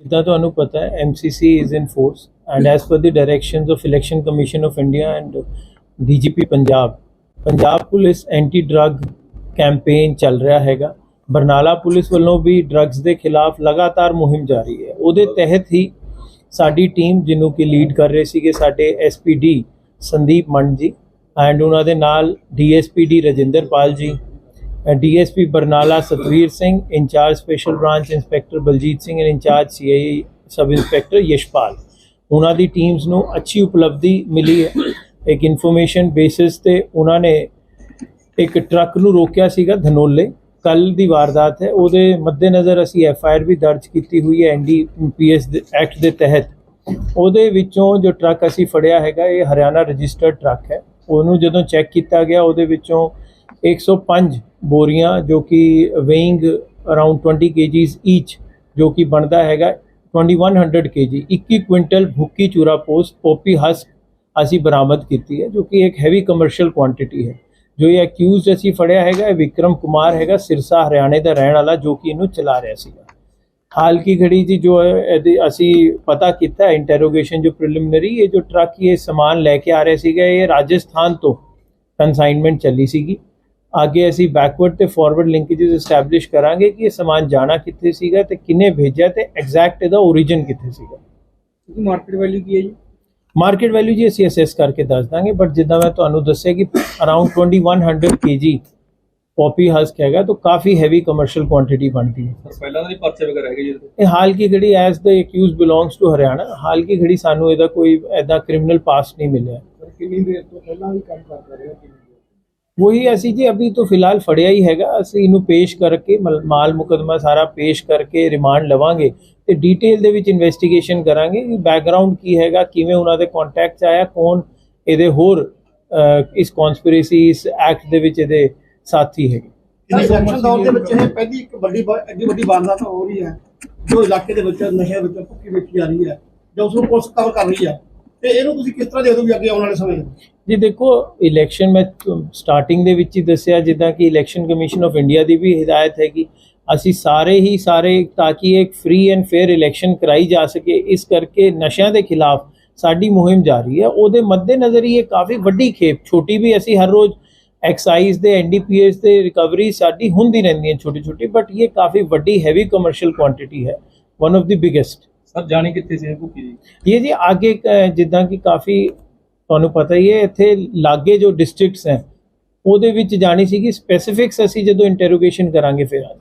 ਜਿੱਦਾਂ ਤੁਹਾਨੂੰ ਪਤਾ ਹੈ MCC is in force and as per the directions of election commission of India and DGP Punjab Punjab police anti drug campaign ਚੱਲ ਰਿਹਾ ਹੈਗਾ। Barnala police ਵੱਲੋਂ ਵੀ ਡਰੱਗਸ ਦੇ ਖਿਲਾਫ ਲਗਾਤਾਰ ਮੁਹਿੰਮ ਜਾਰੀ ਹੈ। ਉਹਦੇ ਤਹਿਤ ਹੀ ਸਾਡੀ ਟੀਮ ਜਿਹਨੂੰ ਕਿ ਲੀਡ ਕਰ ਰਹੇ ਸੀਗੇ, ਸਾਡੇ ਐਸਪੀਡੀ ਸੰਦੀਪ ਮੰਡ ਜੀ ਐਂਡ ਉਹਨਾਂ ਦੇ ਨਾਲ DSPD Rajinderpal ji DSP Barnala Satvir Singh incharge special branch inspector Baljit Singh and incharge CI sub inspector Yashpal ਉਹਨਾਂ ਦੀ ਟੀਮਸ ਨੂੰ ਅੱਛੀ ਉਪਲਬਧੀ ਮਿਲੀ ਹੈ ਇੱਕ ਇਨਫੋਰਮੇਸ਼ਨ ਬੇਸਿਸ ਤੇ ਉਹਨਾਂ ਨੇ ਇੱਕ ਟਰੱਕ ਨੂੰ ਰੋਕਿਆ ਸੀਗਾ ਧਨੋਲੇ ਕੱਲ ਦੀ ਵਾਰਦਾਤ ਹੈ ਉਹਦੇ ਮੱਦੇਨਜ਼ਰ ਅਸੀਂ ਐਫ ਆਈ ਆਰ ਵੀ ਦਰਜ ਕੀਤੀ ਹੋਈ ਹੈ ਐਨਡੀਪੀਐਸ ਐਕਟ ਦੇ ਤਹਿਤ ਉਹਦੇ ਵਿੱਚੋਂ ਜੋ ਟਰੱਕ ਅਸੀਂ ਫੜਿਆ ਹੈਗਾ ਇਹ ਹਰਿਆਣਾ ਰਜਿਸਟਰਡ ਟਰੱਕ ਹੈ ਉਹਨੂੰ ਜਦੋਂ ਚੈੱਕ ਕੀਤਾ ਗਿਆ ਉਹਦੇ ਵਿੱਚੋਂ 105 ਬੋਰੀਆਂ ਜੋ ਕਿ ਵੇਇੰਗ ਅਰਾਊਂਡ 20 ਕੇਜੀਸ ਈਚ ਜੋ ਕਿ ਬਣਦਾ ਹੈਗਾ 2100 ਕੇਜੀ 21 ਕੁਇੰਟਲ ਭੁੱਕੀ ਚੂਰਾ ਪੋਸਟ ਪੋਪੀ ਹਸਕ ਅਸੀਂ ਬਰਾਮਦ ਕੀਤੀ ਹੈ, ਜੋ ਕਿ ਇੱਕ ਹੈਵੀ ਕਮਰਸ਼ੀਅਲ ਕੁਆਂਟੀਟੀ ਹੈ। ਜੋ ਇਹ ਅਕਿਊਜ਼ਡ ਅਸੀਂ ਫੜਿਆ ਹੈਗਾ ਵਿਕਰਮ ਕੁਮਾਰ ਹੈਗਾ, ਸਿਰਸਾ, ਹਰਿਆਣੇ ਦਾ ਰਹਿਣ ਵਾਲਾ, ਜੋ ਕਿ ਇਹਨੂੰ ਚਲਾ ਰਿਹਾ ਸੀਗਾ। ਹਾਲ ਕੀ ਘੜੀ ਜੀ ਜੋ ਇਹਦੀ ਅਸੀਂ ਪਤਾ ਕੀਤਾ ਇੰਟਰੋਗੇਸ਼ਨ ਜੋ ਪ੍ਰੀਲਿਮਿਨਰੀ ਇਹ ਜੋ ਟਰੱਕ ਇਹ ਸਮਾਨ ਲੈ ਕੇ ਆ ਰਹੇ ਸੀਗਾ, ਇਹ ਰਾਜਸਥਾਨ ਤੋਂ ਕਨਸਾਈਨਮੈਂਟ ਚੱਲੀ ਸੀਗੀ। ਅੱਗੇ ਅਸੀਂ ਬੈਕਵਰਡ ਤੇ ਫਾਰਵਰਡ ਲਿੰਕੇजेस ਐਸਟੈਬਲਿਸ਼ ਕਰਾਂਗੇ ਕਿ ਇਹ ਸਮਾਨ ਜਾਣਾ ਕਿੱਥੇ ਸੀਗਾ ਤੇ ਕਿੰਨੇ ਭੇਜਿਆ ਤੇ ਐਗਜ਼ੈਕਟ ਇਹਦਾ origin ਕਿੱਥੇ ਸੀਗਾ। ਇਹਦੀ ਮਾਰਕੀਟ ਵੈਲਿਊ ਕੀ ਹੈ ਜੀ? ਮਾਰਕੀਟ ਵੈਲਿਊ ਜੀ ਅਸੀਂ ਅਸੈਸ ਕਰਕੇ ਦੱਸ ਦਾਂਗੇ ਬਟ ਜਿੱਦਾਂ ਮੈਂ ਤੁਹਾਨੂੰ ਦੱਸਿਆ ਕਿ ਅਰਾਊਂਡ 2100 ਕੇਜੀ ਪੋਪੀ ਹਸਕ ਹੈਗਾ ਤਾਂ ਕਾਫੀ ਹੈਵੀ ਕਮਰਸ਼ੀਅਲ ਕੁਆਂਟੀਟੀ ਬਣਦੀ ਹੈ। ਸਰ ਪਹਿਲਾਂ ਤਾਂ ਨਹੀਂ ਪਰਚੇ ਵਗੈਰਾ ਹੈਗੇ ਜੀ ਇਹਦੇ ਇਹ ਹਾਲ ਕੀ ਘੜੀ as the accused belongs to Haryana ਹਾਲ ਕੀ ਘੜੀ ਸਾਨੂੰ ਇਹਦਾ ਕੋਈ ਐਦਾ ਕ੍ਰਿਮੀਨਲ ਪਾਸਟ ਨਹੀਂ ਮਿਲਿਆ। ਕਿੰਨੀ ਦੇਰ ਤੋਂ ਪਹਿਲਾਂ ਵੀ ਕੰਮ ਕਰਦਾ ਰਿਹਾ ਕਿੰਨੀ ਦੇਰ? ਵਹੀ ਅਸੀਂ ਜੀ ਅਭੀ ਤੋਂ ਫਿਲਹਾਲ ਫੜਿਆ ਹੀ ਹੈਗਾ ਅਸੀਂ ਇਹਨੂੰ ਪੇਸ਼ ਕਰਕੇ ਮਲ- ਮਾਲ ਮੁਕਦਮਾ ਸਾਰਾ ਪੇਸ਼ ਕਰਕੇ ਰਿਮਾਂਡ ਲਵਾਂਗੇ ਤੇ ਡੀਟੇਲ ਦੇ ਵਿੱਚ ਇਨਵੈਸਟੀਗੇਸ਼ਨ ਕਰਾਂਗੇ ਕਿ ਬੈਕਗ੍ਰਾਉਂਡ ਕੀ ਹੈਗਾ ਕਿਵੇਂ ਉਹਨਾਂ ਦੇ ਕੰਟੈਕਟ ਆਇਆ ਕੌਣ ਇਹਦੇ ਹੋਰ ਅਹ, ਇਸ ਕਨਸਪੀਰੇਸੀ ਇਸ ਐਕਟ ਦੇ ਵਿੱਚ ਇਹਦੇ ਸਾਥੀ ਹੈਗੇ ਸਰ ਇਲੈਕਸ਼ਨ ਦੌਰ ਦੇ ਵਿੱਚ ਇਹ ਪਹਿਲੀ ਇੱਕ ਵੱਡੀ ਵਾ- ਐਡੀ ਵੱਡੀ ਵਾਰਦਾਤ ਹੋ ਰਹੀ ਹੈ ਜੋ ਇਲਾਕੇ ਦੇ ਵਿੱਚ ਨਸ਼ੇ ਵਿੱਚ ਭੁੱਕੀ ਵੇਚੀ ਜਾ ਰਹੀ ਹੈ ਜੋ ਉਸ ਨੂੰ ਪੁਲਿਸ ਕਵਰ ਕਰ ਰਹੀ ਹੈ ਤੇ ਇਹਨੂੰ ਤੁਸੀਂ ਕਿਸ ਤਰ੍ਹਾਂ ਦੇਖਦੇ ਹੋ ਵੀ ਅੱਗੇ ਆਉਣ ਵਾਲੇ ਸਮੇਂ 'ਚ ਜੀ ਦੇਖੋ ਇਲੈਕਸ਼ਨ ਮੈਂ ਸਟਾਰਟਿੰਗ ਦੇ ਵਿੱਚ ਹੀ ਦੱਸਿਆ ਜਿੱਦਾਂ ਕਿ ਇਲੈਕਸ਼ਨ ਕਮਿਸ਼ਨ ਆਫ ਇੰਡੀਆ ਦੀ ਵੀ ਹਦਾਇਤ ਹੈ ਕਿ ਅਸੀਂ ਸਾਰੇ ਹੀ ਸਾਰੇ ਤਾਂ ਕਿ ਇੱਕ ਫ੍ਰੀ ਐਂਡ ਫੇਅਰ ਇਲੈਕਸ਼ਨ ਕਰਾਈ ਜਾ ਸਕੇ। ਇਸ ਕਰਕੇ ਨਸ਼ਿਆਂ ਦੇ ਖਿਲਾਫ ਸਾਡੀ ਮੁਹਿੰਮ ਜਾਰੀ ਹੈ। ਉਹਦੇ ਮੱਦੇਨਜ਼ਰ ਹੀ ਇਹ ਕਾਫੀ ਵੱਡੀ ਖੇਪ ਛੋਟੀ ਵੀ ਅਸੀਂ ਹਰ ਰੋਜ਼ ਐਕਸਾਈਜ਼ ਦੇ ਐਨਡੀਪੀਐਸ ਦੇ ਰਿਕਵਰੀ ਸਾਡੀ ਹੁੰਦੀ ਰਹਿੰਦੀ ਹੈ ਛੋਟੀ ਛੋਟੀ ਬਟ ਇਹ ਕਾਫੀ ਵੱਡੀ ਹੈਵੀ ਕਮਰਸ਼ੀਅਲ ਕੁਆਂਟੀਟੀ ਹੈ। One of the biggest sir ਜਾਣੀ ਕਿੱਥੇ ਸੀ ਭੁੱਕੀ ਜੀ? ਇਹ ਜੀ ਅੱਗੇ ਜਿੱਦਾਂ ਕਿ ਕਾਫੀ ਤੁਹਾਨੂੰ ਪਤਾ ਹੀ ਹੈ, ਇੱਥੇ ਲਾਗੇ ਜੋ ਡਿਸਟ੍ਰਿਕਟਸ ਹੈ, ਉਹਦੇ ਵਿੱਚ ਜਾਣੀ ਸੀਗੀ ਸਪੈਸੀਫਿਕਸ ਅਸੀਂ ਜਦੋਂ ਇੰਟਰੋਗੇਸ਼ਨ ਕਰਾਂਗੇ ਫਿਰ ਆ